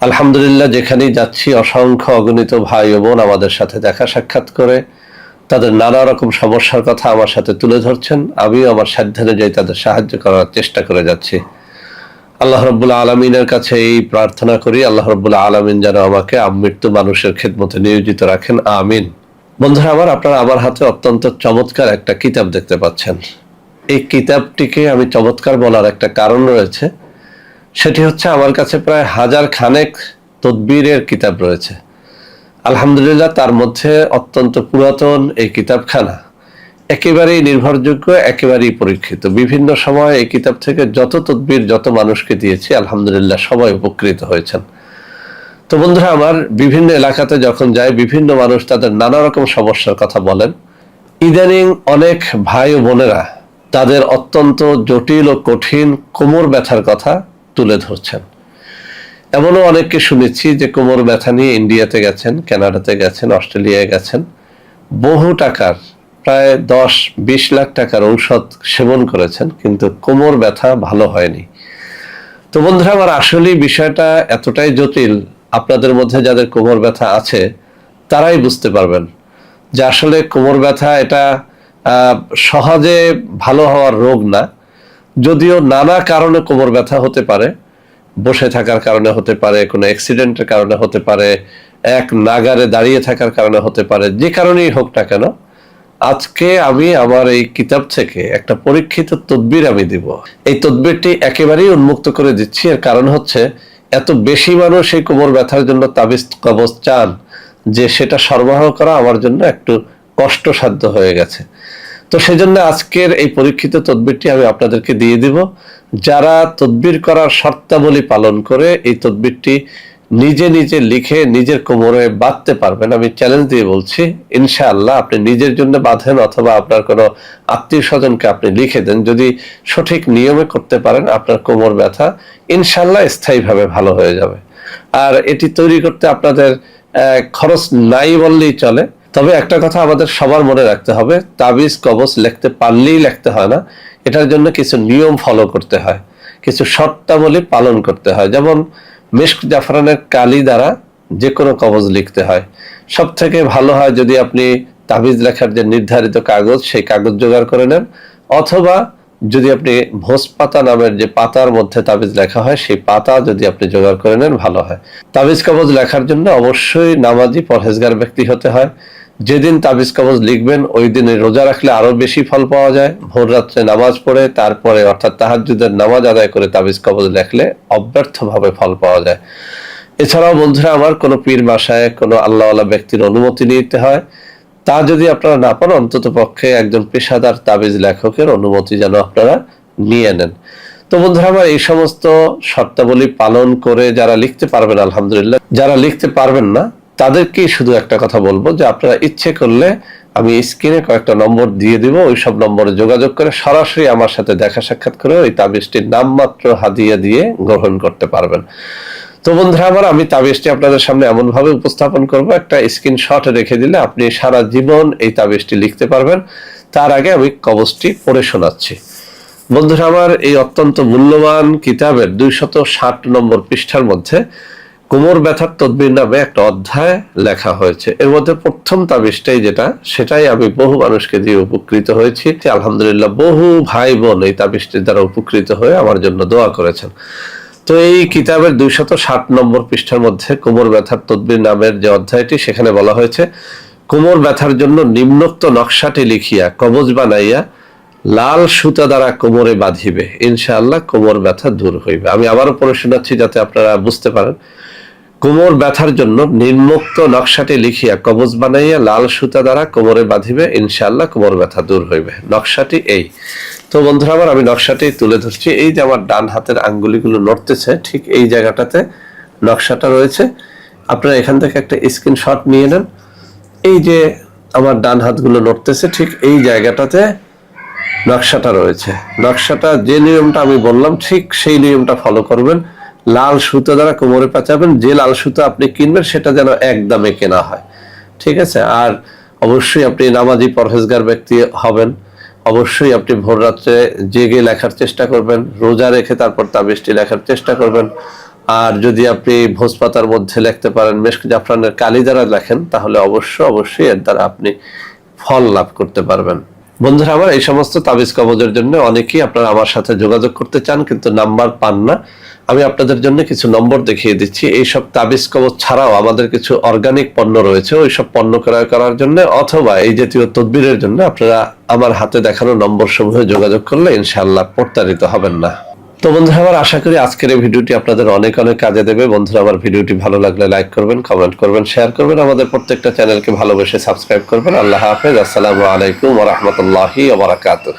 আলহামদুলিল্লাহ, যেখানেই যাচ্ছি, অসংখ্য অগণিত ভাই ও বোন আমাদের সাথে দেখা সাক্ষাৎ করে, তাদের নানা রকম সমস্যার কথা আমার সাথে তুলে ধরছেন। আমিও আমার সাধ্যানুযায়ী তাদের সাহায্য করার চেষ্টা করে যাচ্ছি। আল্লাহ রব্বুল্লা আলমিনের কাছে এই প্রার্থনা করি, আল্লাহ রব্বুল্লা আলমিন যেন আমাকে আমৃত্যু মানুষের খেদমতে নিয়োজিত রাখেন। আমিন। বন্ধুরা আমার, আপনারা আমার হাতে অত্যন্ত চমৎকার একটা কিতাব দেখতে পাচ্ছেন। এই কিতাবটিকে আমি চমৎকার বলার একটা কারণ রয়েছে। সেটি হচ্ছে আমার কাছে প্রায় হাজার খানেক তদবিরের কিতাব রয়েছে। আলহামদুলিল্লাহ, তার মধ্যে অত্যন্ত পুরাতন এই কিতাবখানা। একেবারেই নির্ভরযোগ্য, একেবারেই পরীক্ষিত। বিভিন্ন সময় এই কিতাব থেকে যত তদবির, যত মানুষকে দিয়েছি, আলহামদুলিল্লাহ, সবাই উপকৃত হয়েছেন। তো বন্ধুরা, আমার বিভিন্ন এলাকাতে যখন যায় বিভিন্ন মানুষ তাদের নানা রকম সমস্যার কথা বলেন। ইদানিং অনেক ভাই ও বোনেরা তাদের অত্যন্ত জটিল ও কঠিন কোমর ব্যথার কথা তুলে ধরছেন। এমনও অনেককে শুনেছি যে কোমর ব্যথা নিয়ে ইন্ডিয়াতে গেছেন, কানাডাতে গেছেন, অস্ট্রেলিয়ায় গেছেন। বহু টাকার, প্রায় দশ, বিশ লাখ টাকার ঔষধ সেবন করেছেন, কিন্তু কোমর ব্যথা ভালো হয়নি। তো বন্ধুরা, আমার আসলেই বিষয়টা এতটাই জটিল, আপনাদের মধ্যে যাদের কোমর ব্যথা আছে, তারাই বুঝতে পারবেন যে আসলে কোমর ব্যথা এটা সহজে ভালো হওয়ার রোগ না। যদিও নানা কারণে কোমর ব্যথা হতে পারে, বসে থাকার কারণে হতে পারে, কোনো অ্যাক্সিডেন্টের কারণে হতে পারে, এক নাগারে দাঁড়িয়ে থাকার কারণে হতে পারে, যে কারণেই হোক না কেন, আজকে আমি আমার এই কিতাব থেকে একটা পরীক্ষিত তদবির আমি দিব। এই তদবিরটি একেবারেই উন্মুক্ত করে দিচ্ছি। এর কারণ হচ্ছে, এত বেশি মানুষ এই কোমর ব্যথার জন্য তাবিজ কবজ চান যে সেটা সরবরাহ করা আমার জন্য একটু কষ্টসাধ্য হয়ে গেছে। তো সেজন্য আজকের এই পরীক্ষিত তদবিরটি আমি আপনাদেরকে দিয়ে দিব। যারা তদবির করার শর্তাবলী পালন করে এই তদবিরটি নিজে নিজে লিখে নিজের কোমরে বাঁধতে পারবেন, আমি চ্যালেঞ্জ দিয়ে বলছি। ইনশাআল্লাহ আপনি নিজের জন্য বাঁধেন অথবা আপনার কোনো আত্মীয় স্বজনকে আপনি লিখে দেন। যদি সঠিক নিয়মে করতে পারেন, আপনার কোমর ব্যথা ইনশাআল্লাহ স্থায়ীভাবে ভালো হয়ে যাবে। আর এটি তৈরি করতে আপনাদের খরচ নাই বললেই চলে। তবে একটা কথা আমাদের সবার মনে রাখতে হবে, তাবিজ কবচ লিখতে পারলেই লিখতে হয় না, এটার জন্য কিছু নিয়ম ফলো করতে হয়, কিছু শর্তাবলী পালন করতে হয়। যেমন মিস্ক জাফরানের কালি দ্বারা যে কোনো কবজ লিখতে হয়। সব থেকে ভালো হয় যদি আপনি তাবিজ লেখার যে নির্ধারিত কাগজ, সেই কাগজ জোগাড় করে নেন, অথবা যদি আপনি ভোজ পাতা নামের যে পাতার মধ্যে তাবিজ লেখা হয়, সেই পাতা যদি আপনি জোগাড় করে নেন, ভালো হয়। তাবিজ কবজ লেখার জন্য অবশ্যই নামাজি পরহেজগার ব্যক্তি হতে হয়। যেদিন তাবিজ কবজ লিখবেন, ওই দিনে রোজা রাখলে আরও বেশি ফল পাওয়া যায়। ভোর রাত্রে নামাজ পড়ে, তারপরে অর্থাৎ তাহাজুদের নামাজ আদায় করে তাবিজ কবজ লেখলে অব্যর্থভাবে ফল পাওয়া যায়। এছাড়াও বন্ধুরা, আমার কোনো পীর বাসায় কোনো আল্লাহওয়ালা ব্যক্তির অনুমতি নিতে হয়। তা যদি আপনারা না পান অন্তত পক্ষে একজন পেশাদার তাবিজ লেখকের অনুমতি যেন আপনারা নিয়ে নেন। তো বন্ধুরা, আমার এই সমস্ত শর্তাবলী পালন করে যারা লিখতে পারবেন, আলহামদুলিল্লাহ, যারা লিখতে পারবেন না, তাদেরকেই শুধু একটা কথা বলব যে আপনারা ইচ্ছে করলে আমি স্ক্রিনে কয়েকটা নম্বর দিয়ে দিব ওই সব নম্বরে যোগাযোগ করে সরাসরি আমার সাথে দেখা সাক্ষাৎ করে ওই তাবিজটির নামমাত্র হাদিয়া দিয়ে গ্রহণ করতে পারবেন। তো বন্ধুরা আমার আমি তাবিজটি আপনাদের সামনে এমন ভাবে উপস্থাপন করব, একটা স্ক্রিনশট রেখে দিলে আপনি সারা জীবন এই তাবিজটি লিখতে পারবেন। তার আগে আমি কবজটি পড়ে শোনাচ্ছি। বন্ধুরা, আমার এই অত্যন্ত মূল্যবান কিতাবের দুইশত ষাট নম্বর পৃষ্ঠার মধ্যে কোমর ব্যথার তদবির নামে একটা অধ্যায় লেখা হয়েছে। এর মধ্যে প্রথম তাবিজটাই যেটা, সেটাই আমি বহু মানুষকে দিয়ে উপকৃত হয়েছি। আলহামদুলিল্লাহ, বহু ভাই বোন এই তাবিজটির দ্বারা উপকৃত হয়ে আমার জন্য দোয়া করেছেন। তো এই কিতাবের দুইশত ষাট নম্বর পৃষ্ঠার মধ্যে কোমর ব্যথার তদবির নামের যে অধ্যায়টি, সেখানে বলা হয়েছে, কোমর ব্যথার জন্য নিম্নোক্ত নকশাটি লিখিয়া, কবজ বানাইয়া লাল সুতা দ্বারা কোমরে বাঁধিবে। ইনশাআল্লাহ কোমর ব্যথা দূর হইবে। আমি আবারও পড়ে শোনাচ্ছি যাতে আপনারা বুঝতে পারেন। কোমর ব্যথার জন্য নিম্নোক্ত নকশাটি লিখিয়া, কবজ বানাইয়া লাল সুতা দ্বারা কোমরে বাঁধিবে, ইনশাআল্লাহ কোমর ব্যথা দূর হইবে। নকশাটি এই। তো বন্ধুরা আমার আমি নকশাটি তুলে ধরছি। এই যে আমার ডান হাতের আঙ্গুলিগুলো নড়তেছে, ঠিক এই জায়গাটাতে নকশাটা রয়েছে। আপনারা এখান থেকে একটা স্ক্রিনশট নিয়ে নেন। এই যে আমার ডান হাতগুলো নড়তেছে, ঠিক এই জায়গাটাতে নকশাটা রয়েছে। নকশাটা যে নিয়মটা আমি বললাম, ঠিক সেই নিয়মটা ফলো করবেন। লাল সুতো দ্বারা কোমরে পাচাবেন, যে লাল সুতো আপনি কিনবেন, সেটা যেন একদমে কেনা হয়। ঠিক আছে? আর অবশ্যই আপনি নামাজি পরহেজগার ব্যক্তি হবেন। অবশ্যই আপনি ভোর রাত্রে জেগে লেখার চেষ্টা করবেন, রোজা রেখে তারপর তাবিজটি লেখার চেষ্টা করবেন। আর যদি আপনি ভোজ পাতার মধ্যে লেখতে পারেন, মেশক জাফরানের কালি দ্বারা লেখেন, তাহলে অবশ্য অবশ্যই এর দ্বারা আপনি ফল লাভ করতে পারবেন। বন্ধুরা আমার এই সমস্ত তাবিজ কবজের জন্য অনেকেই আপনারা আমার সাথে যোগাযোগ করতে চান, কিন্তু নাম্বার পান না। আমি আপনাদের জন্য কিছু নম্বর দেখিয়ে দিচ্ছি। এইসব তাবিজ কবজ ছাড়াও আমাদের কিছু অর্গানিক পণ্য রয়েছে। ওই সব পণ্য ক্রয় করার জন্য অথবা এই জাতীয় তদবিরের জন্য আপনারা আমার হাতে দেখানো নম্বর সমূহে যোগাযোগ করলে ইনশাআল্লাহ প্রতারিত হবেন না। তো বন্ধুরা, আমার আশা করি আজকের এই ভিডিওটি আপনাদের অনেক অনেক কাজে দেবে। বন্ধুরা, আমার ভিডিওটি ভালো লাগলে লাইক করবেন, কমেন্ট করবেন, শেয়ার করবেন। আমাদের প্রত্যেকটা চ্যানেলকে ভালোবেসে সাবস্ক্রাইব করবেন। আল্লাহ হাফেজ। আসসালামু আলাইকুম ওয়া রাহমাতুল্লাহি ওয়া বারাকাতুহু।